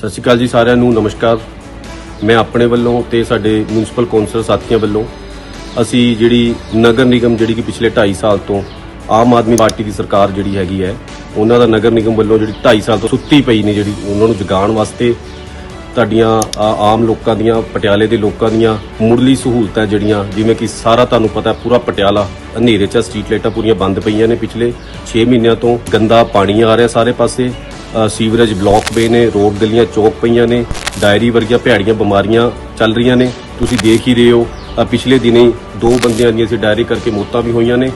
ਸਤਿ ਸ਼੍ਰੀ ਅਕਾਲ ਜੀ ਸਾਰਿਆਂ ਨੂੰ, ਨਮਸਕਾਰ। ਮੈਂ ਆਪਣੇ ਵੱਲੋਂ ਤੇ ਸਾਡੇ ਮਿਊਨਿਸਪਲ ਕੌਂਸਲ ਸਾਥੀਆਂ ਵੱਲੋਂ ਅਸੀਂ ਜਿਹੜੀ ਨਗਰ ਨਿਗਮ ਜਿਹੜੀ ਕਿ ਪਿਛਲੇ 2.5 ਸਾਲ ਤੋਂ ਆਮ ਆਦਮੀ ਪਾਰਟੀ ਦੀ ਸਰਕਾਰ ਜਿਹੜੀ ਹੈਗੀ ਹੈ, ਉਹਨਾਂ ਦਾ ਨਗਰ ਨਿਗਮ ਵੱਲੋਂ ਜਿਹੜੀ 2.5 ਸਾਲ ਤੋਂ ਸੁੱਤੀ ਪਈ ਨੇ ਜਿਹੜੀ ਉਹਨਾਂ ਨੂੰ ਜਗਾਉਣ ਵਾਸਤੇ ਤੁਹਾਡੀਆਂ, ਆ- ਆਮ ਲੋਕਾਂ ਦੀਆਂ, ਪਟਿਆਲੇ ਦੇ ਲੋਕਾਂ ਦੀਆਂ ਮੁੱਢਲੀ ਸਹੂਲਤਾਂ ਜਿਹੜੀਆਂ, ਜਿਵੇਂ ਕਿ ਸਾਰਾ ਤੁਹਾਨੂੰ ਪਤਾ ਪੂਰਾ ਪਟਿਆਲਾ, ਹਨੇਰੇ 'ਚ ਸਟਰੀਟ ਲਾਈਟਾਂ ਪੂਰੀਆਂ ਬੰਦ ਪਈਆਂ ਨੇ ਪਿਛਲੇ 6 ਮਹੀਨਿਆਂ ਤੋਂ, ਗੰਦਾ ਪਾਣੀ ਆ ਰਿਹਾ ਸਾਰੇ ਪਾਸੇ ਸੀਵਰੇਜ ਬਲੌਕ ਪਏ ਨੇ, ਰੋਡ ਗਲੀਆਂ ਚੌਕ ਪਈਆਂ ਨੇ, ਡਾਇਰੀ ਵਰਗੀਆਂ ਭੈੜੀਆਂ ਬਿਮਾਰੀਆਂ ਚੱਲ ਰਹੀਆਂ ਨੇ। ਤੁਸੀਂ ਦੇਖ ਹੀ ਰਹੇ ਹੋ ਪਿਛਲੇ ਦਿਨੇ ਦੋ ਬੰਦਿਆਂ ਦੀਆਂ ਅਸੀਂ ਡਾਇਰੀ ਕਰਕੇ ਮੌਤਾਂ ਵੀ ਹੋਈਆਂ ਨੇ।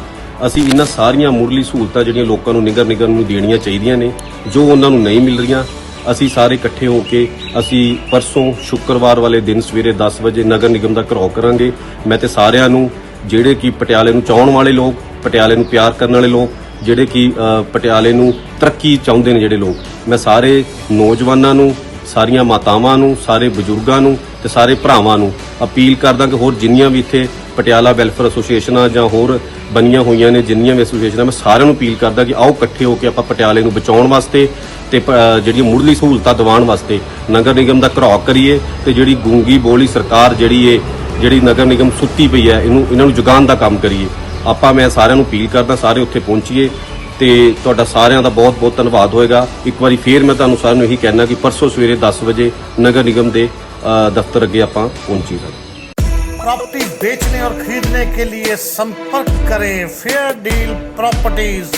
ਅਸੀਂ ਇਹਨਾਂ ਸਾਰੀਆਂ ਮੁੱਢਲੀ ਸਹੂਲਤਾਂ ਜਿਹੜੀਆਂ ਲੋਕਾਂ ਨੂੰ ਨਿਗਰ ਨਿਗਮ ਨੂੰ ਦੇਣੀਆਂ ਚਾਹੀਦੀਆਂ ਨੇ, ਜੋ ਉਹਨਾਂ ਨੂੰ ਨਹੀਂ ਮਿਲ ਰਹੀਆਂ, ਅਸੀਂ ਸਾਰੇ ਇਕੱਠੇ ਹੋ ਕੇ ਅਸੀਂ ਪਰਸੋਂ ਸ਼ੁੱਕਰਵਾਰ ਵਾਲੇ ਦਿਨ ਸਵੇਰੇ 10 ਵਜੇ ਨਗਰ ਨਿਗਮ ਦਾ ਘਰਾਓ ਕਰਾਂਗੇ। ਮੈਂ ਤੇ ਸਾਰਿਆਂ ਨੂੰ, ਜਿਹੜੇ ਕਿ ਪਟਿਆਲੇ ਨੂੰ ਚਾਹਣ ਵਾਲੇ ਲੋਕ, ਪਟਿਆਲੇ ਨੂੰ ਪਿਆਰ ਕਰਨ ਵਾਲੇ ਲੋਕ ਜਿਹੜੇ ਕਿ ਪਟਿਆਲੇ ਨੂੰ ਤਰੱਕੀ ਚਾਹੁੰਦੇ ਨੇ ਜਿਹੜੇ ਲੋਕ। ਮੈਂ ਸਾਰੇ ਨੌਜਵਾਨਾਂ ਨੂੰ, ਸਾਰੀਆਂ ਮਾਤਾਵਾਂ ਨੂੰ, ਸਾਰੇ ਬਜ਼ੁਰਗਾਂ ਨੂੰ ਤੇ ਸਾਰੇ ਭਰਾਵਾਂ ਨੂੰ ਅਪੀਲ ਕਰਦਾ ਕਿ ਹੋਰ ਜਿੰਨੀਆਂ ਵੀ ਇੱਥੇ ਪਟਿਆਲਾ ਵੈਲਫੇਅਰ ਐਸੋਸੀਏਸ਼ਨਾਂ ਜਾਂ ਹੋਰ ਬਣੀਆਂ ਹੋਈਆਂ ਨੇ, ਜਿੰਨੀਆਂ ਵੀ ਐਸੋਸੀਏਸ਼ਨਾਂ ਮੈਂ ਸਾਰਿਆਂ ਨੂੰ ਅਪੀਲ ਕਰਦਾ ਕਿ ਆਓ ਇਕੱਠੇ ਹੋ ਕੇ ਆਪਾਂ ਪਟਿਆਲੇ ਨੂੰ ਬਚਾਉਣ ਵਾਸਤੇ ਤੇ ਪ- ਜਿਹੜੀਆਂ ਮੁੱਢਲੀ ਸਹੂਲਤਾਂ ਦਿਵਾਉਣ ਵਾਸਤੇ ਨਗਰ ਨਿਗਮ ਦਾ ਘਰਾਓ ਕਰੀਏ ਤੇ ਜਿਹੜੀ ਗੂੰਗੀ ਬੋਲੀ ਸਰਕਾਰ ਜਿਹੜੀ ਏ, ਜਿਹੜੀ ਨਗਰ ਨਿਗਮ ਸੁੱਤੀ ਪਈ ਹੈ, ਇਹਨੂੰ, ਇਹਨਾਂ ਨੂੰ ਜਗਾਉਣ ਦਾ ਕੰਮ ਕਰੀਏ। ਆਪਾਂ ਮੈਂ ਸਾਰਿਆਂ ਨੂੰ ਅਪੀਲ ਕਰਦਾ ਸਾਰੇ ਉੱਥੇ ਪਹੁੰਚੀਏ ਤੇ ਤੁਹਾਡਾ ਸਾਰਿਆਂ ਦਾ ਬਹੁਤ ਬਹੁਤ ਧੰਨਵਾਦ ਹੋਏਗਾ ਇੱਕ ਵਾਰੀ ਫੇਰ ਮੈਂ ਤੁਹਾਨੂੰ ਸਾਰਿਆਂ ਨੂੰ ਇਹੀ ਕਹਿਣਾ ਕਿ ਪਰਸੋਂ ਸਵੇਰੇ 10 ਵਜੇ ਨਗਰ ਨਿਗਮ ਦੇ ਅ, ਦਫ਼ਤਰ ਅੱਗੇ ਆਪਾਂ ਪਹੁੰਚੀਏ प्रॉपर्टी बेचने और खरीदने के लिए संपर्क करें फेयर डील प्रॉपर्टीज